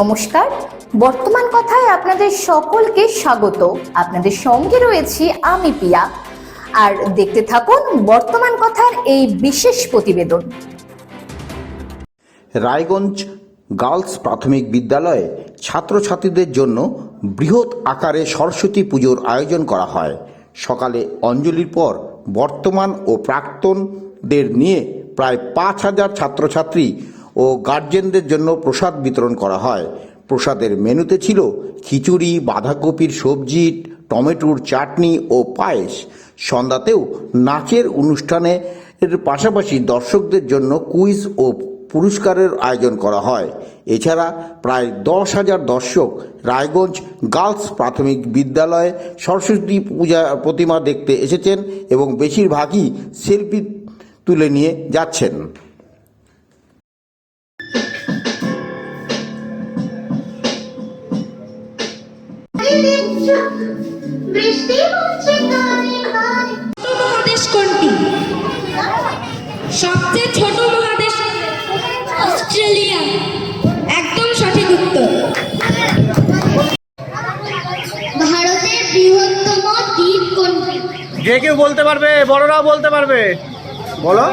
নমস্কার। বর্তমান কথায় আপনাদের সকলকে স্বাগত। আপনাদের সঙ্গে রয়েছি আমি পিয়া আর দেখতে থাকুন বর্তমান কথার এই বিশেষ প্রতিবেদন। রায়গঞ্জ গার্লস প্রাথমিক বিদ্যালয়ে ছাত্রছাত্রীদের জন্য বৃহৎ আকারে সরস্বতী পুজোর আয়োজন করা হয়। সকালে অঞ্জলির পর বর্তমান ও প্রাক্তনদের নিয়ে প্রায় পাঁচ হাজার ছাত্রছাত্রী ও গার্জেনদের জন্য প্রসাদ বিতরণ করা হয়। প্রসাদের মেনুতে ছিল খিচুড়ি, বাঁধাকপির সবজি, টমেটোর চাটনি ও পায়েস। সন্ধ্যাতেও নাচের অনুষ্ঠানে এর পাশাপাশি দর্শকদের জন্য কুইজ ও পুরস্কারের আয়োজন করা হয়। এছাড়া প্রায় দশ হাজার দর্শক রায়গঞ্জ গার্লস প্রাথমিক বিদ্যালয়ে সরস্বতী পূজা প্রতিমা দেখতে এসেছেন এবং বেশিরভাগই সেলফি তুলে নিয়ে যাচ্ছেন। বৃষ্টি হচ্ছে কানে কানে। মহাদেশ কোনটি? সবচেয়ে ছোট মহাদেশ অস্ট্রেলিয়া। একদম সঠিক উত্তর। ভারতের বৃহত্তম দ্বীপ কোনটি? যে কেউ বলতে পারবে বড়রাও বলতে পারবে। বলো।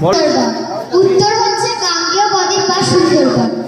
বলো। উত্তর হচ্ছে গাঙ্গেয় বদ্বীপ বা সুন্দরবন।